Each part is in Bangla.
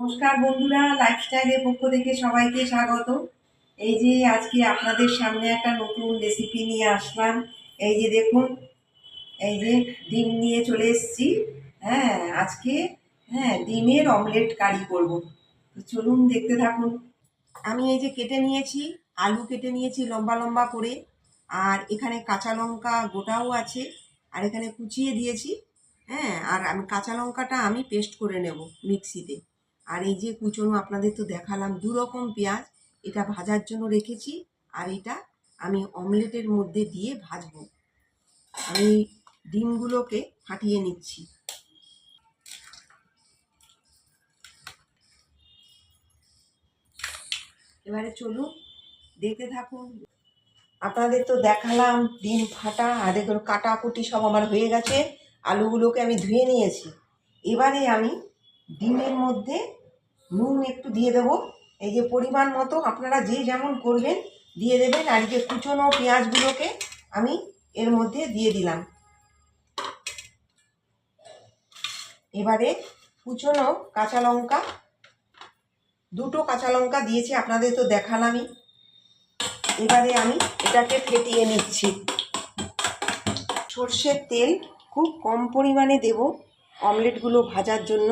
নমস্কার বন্ধুরা লাইফস্টাইলের পক্ষ থেকে সবাইকে স্বাগত এই যে আজকে আপনাদের সামনে একটা নতুন রেসিপি নিয়ে আসলাম। এই যে দেখুন, এই যে ডিম নিয়ে চলে এসেছি। হ্যাঁ আজকে হ্যাঁ ডিমের অমলেট কারি করব। তো চলুন দেখতে থাকুন। আমি এই যে কেটে নিয়েছি, আলু কেটে নিয়েছি লম্বা লম্বা করে। আর এখানে কাঁচা লঙ্কা গোটাও আছে। আর এখানে কুচিয়ে দিয়েছি। হ্যাঁ আর আমি কাঁচা লঙ্কাটা আমি পেস্ট করে নেব মিক্সিতে আর এই যে কুচনো আপনাদের তো দেখালাম দু রকম পেঁয়াজ, এটা ভাজার জন্য রেখেছি আর এটা আমি অমলেটের মধ্যে দিয়ে ভাজবো। আমি ডিমগুলোকে ফাটিয়ে নিচ্ছি। এবারে চলুন দেখতে থাকুন। আপনাদের তো দেখালাম ডিম ফাটা আর এগুলো কাটাকুটি সব আমার হয়ে গেছে, আলুগুলোকে আমি ধুয়ে নিয়েছি। এবারে আমি ডিমের মধ্যে নুন একটু দিয়ে দেবো। এই যে পরিমাণ মতো আপনারা যে যেমন করবেন দিয়ে দেবেন। আর যে কুচনো পেঁয়াজগুলোকে আমি এর মধ্যে দিয়ে দিলাম। এবারে কুচনো কাঁচা লঙ্কা, দুটো কাঁচা লঙ্কা দিয়েছি, আপনাদের তো দেখালামই। এবারে আমি এটাকে ফেটিয়ে নিচ্ছি। সর্ষের তেল খুব কম পরিমাণে দেব, অমলেটগুলো ভাজার জন্য।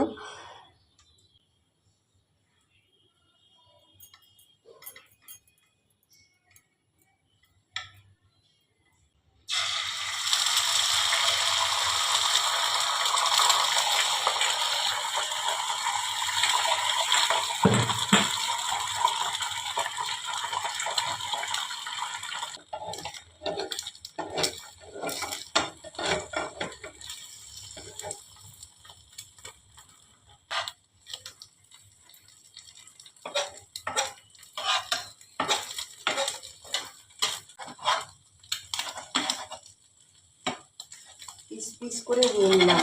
পিস করে নিয়ে নিলাম।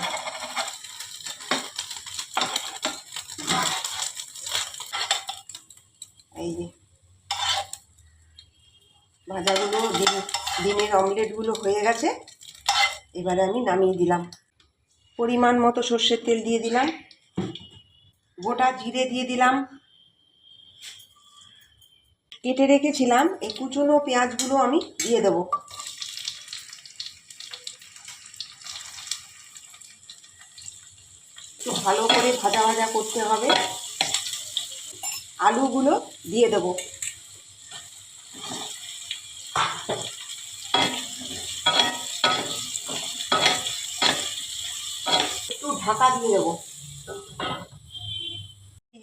এই যে। ভাজাগুলো ডিম ডিমের অমলেটগুলো হয়ে গেছে। এবারে আমি নামিয়ে দিলাম। পরিমাণ মতো সর্ষের তেল দিয়ে দিলাম। গোটা জিরে দিয়ে দিলাম। কেটে রেখেছিলাম। এই কুচনো পেঁয়াজগুলো আমি দিয়ে দেবো। ভালো করে ভাজা ভাজা করতে হবে। আলুগুলো দিয়ে দেবো। একটু ঢাকা দিয়ে দেবো।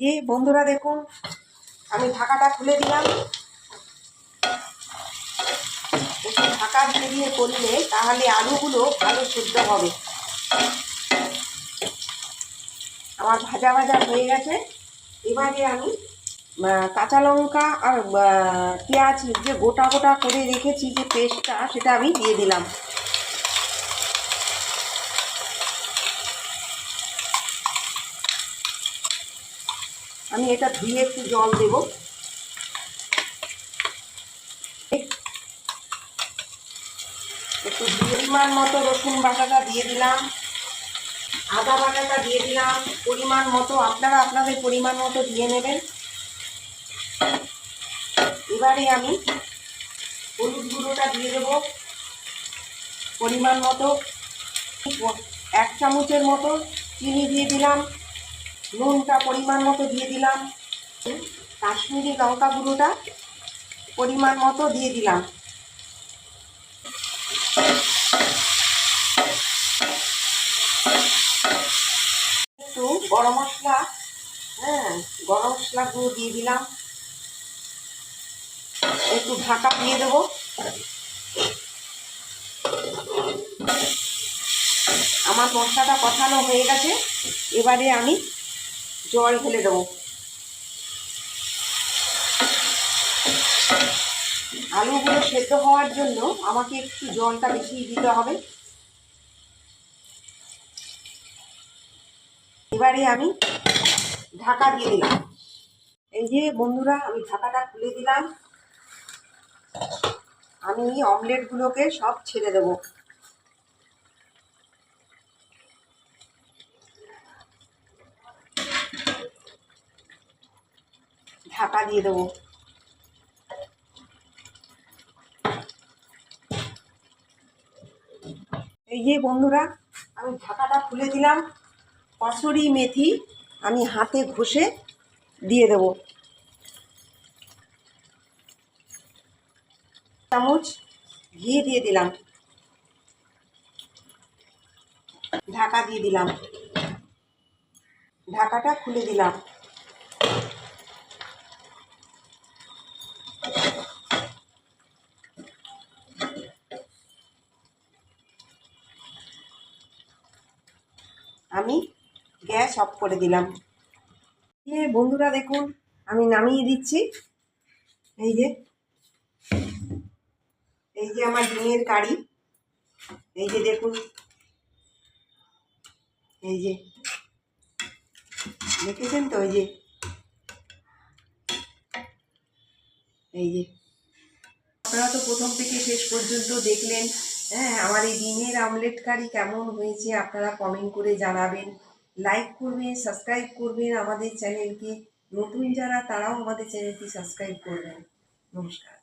যে বন্ধুরা দেখুন, আমি ঢাকাটা খুলে দিলাম। একটু ঢাকা দিয়ে দিয়ে করলে তাহলে আলুগুলো ভালো সেদ্ধ হবে। আমার ভাজা ভাজা হয়ে গেছে। এবারে আমি কাঁচা লঙ্কা আর পেঁয়াজ যে গোটা গোটা করে রেখেছি যে পেস্টটা, সেটা আমি দিয়ে দিলাম। আমি এটা ধুয়ে একটু জল দেব। একটু পরিমাণ মতো রসুন বাটাটা দিয়ে দিলাম। আদা বাটাটা দিয়ে দিলাম। পরিমাণ মতো, আপনারা আপনাদের পরিমাণ মতো দিয়ে নেবেন। এবারে আমি হলুদ গুঁড়োটা দিয়ে দেবো। পরিমাণ মতো, এক চামচের মতো চিনি দিয়ে দিলাম। নুনটা পরিমাণ মতো দিয়ে দিলাম। কাশ্মীরি লঙ্কা গুঁড়োটা পরিমাণ মতো দিয়ে দিলাম একটু গরম মশলা হ্যাঁ গরম মশলা গুঁড়ো দিয়ে দিলাম। একটু ঢাকা দিয়ে দেবো। আমার মশলাটা কষানো হয়ে গেছে। এবারে আমি জল ঢেলে দেবো। আলুগুলো সেদ্ধ হওয়ার জন্য আমাকে একটু জলটা বেশি দিতে হবে। এবারে আমি ঢাকা দিয়ে দিলাম এই যে বন্ধুরা, আমি ঢাকাটা খুলে দিলাম। আমি অমলেটগুলোকে সব ছেড়ে দেবো। ঢাকা দিয়ে দেবো। এই যে বন্ধুরা, আমি ঢাকাটা খুলে দিলাম। কসুরি মেথি আমি হাতে ঘষে দিয়ে দেবো। চামচ ঘি দিয়ে দিলাম। ঢাকা দিয়ে দিলাম। ঢাকাটা খুলে দিলাম। আমি গ্যাস অফ করে দিলাম। দিয়ে বন্ধুরা দেখুন, আমি নামিয়ে দিচ্ছি। এই যে এই যে আমার ডিমের কারি। এই যে দেখুন, এই যে, দেখেছেন তো এই যে? এই যে, আপনারা তো প্রথম থেকে শেষ পর্যন্ত দেখলেন হ্যাঁ আমার এই ডিমের আমলেট কারি কেমন হয়েছে, আপনারা কমেন্ট করে জানাবেন। লাইক করবেন সাবস্ক্রাইব করবেন আমাদের চ্যানেলকে নতুন যারা তারাও আমাদের চ্যানেলটি সাবস্ক্রাইব করবেন নমস্কার